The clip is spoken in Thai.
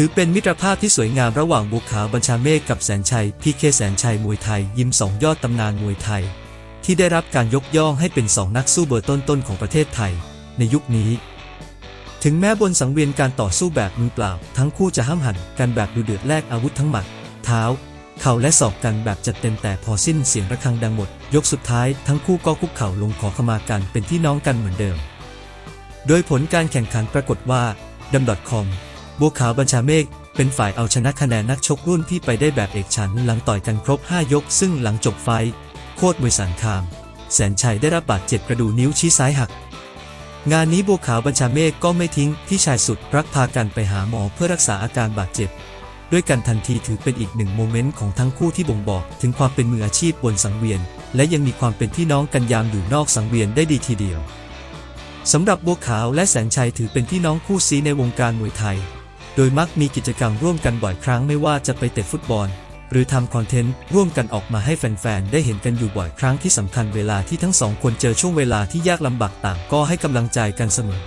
ถือเป็นมิตรภาพที่สวยงามระหว่างบัวขาวบัญชาเมฆกับแสนชัย พีเคแสนชัยมวยไทย ยิมสองยอดตำนานมวยไทย ที่ได้รับการยกย่องให้เป็นสองนักสู้เบอร์ต้นๆของประเทศไทย ในยุคนี้ ถึงแม้บนสังเวียนการต่อสู้แบบมือเปล่า ทั้งคู่จะห้ามหันกันแบบดูเดือดแลกอาวุธทั้งหมัด เท้า เข่าและศอกกันแบบจัดเต็มแต่พอสิ้นเสียงระฆังดังหมด ยกสุดท้ายทั้งคู่ก็คุกเข่าลงขอขมากันเป็นพี่น้องกันเหมือนเดิม โดยผลการแข่งขันปรากฏว่าดัมดอทคอม บัวขาวบัญชาเมฆเป็นฝ่ายเอาชนะคะแนนนักชกรุ่นที่ไปได้แบบเอกฉันหลังต่อยกันครบ 5 ยก ซึ่งหลังจบไฟ โคตรมวยสารคาม แสนชัยได้รับบาดเจ็บกระดูกนิ้วชี้ซ้ายหัก งานนี้บัวขาวบัญชาเมฆก็ไม่ทิ้งพี่ชายสุดรักพากันไปหาหมอเพื่อรักษาอาการบาดเจ็บ ด้วยกันทันทีถือเป็นอีกหนึ่งโมเมนต์ของทั้งคู่ที่บ่งบอกถึงความเป็นมืออาชีพบนสังเวียน และยังมีความเป็นพี่น้องกันยามอยู่นอกสังเวียนได้ดีทีเดียวสำหรับบัวขาวและแสนชัยถือเป็นพี่น้องคู่ซีในวงการมวยไทย โดยมักมีกิจกรรมร่วมกันบ่อยครั้งไม่ว่าจะไปเตะฟุตบอล หรือทำคอนเทนต์ร่วมกันออกมาให้แฟนๆ ได้เห็นกันอยู่บ่อยครั้งที่สำคัญเวลาที่ทั้งสองคนเจอช่วงเวลาที่ยากลำบากต่างก็ให้กำลังใจกันเสมอ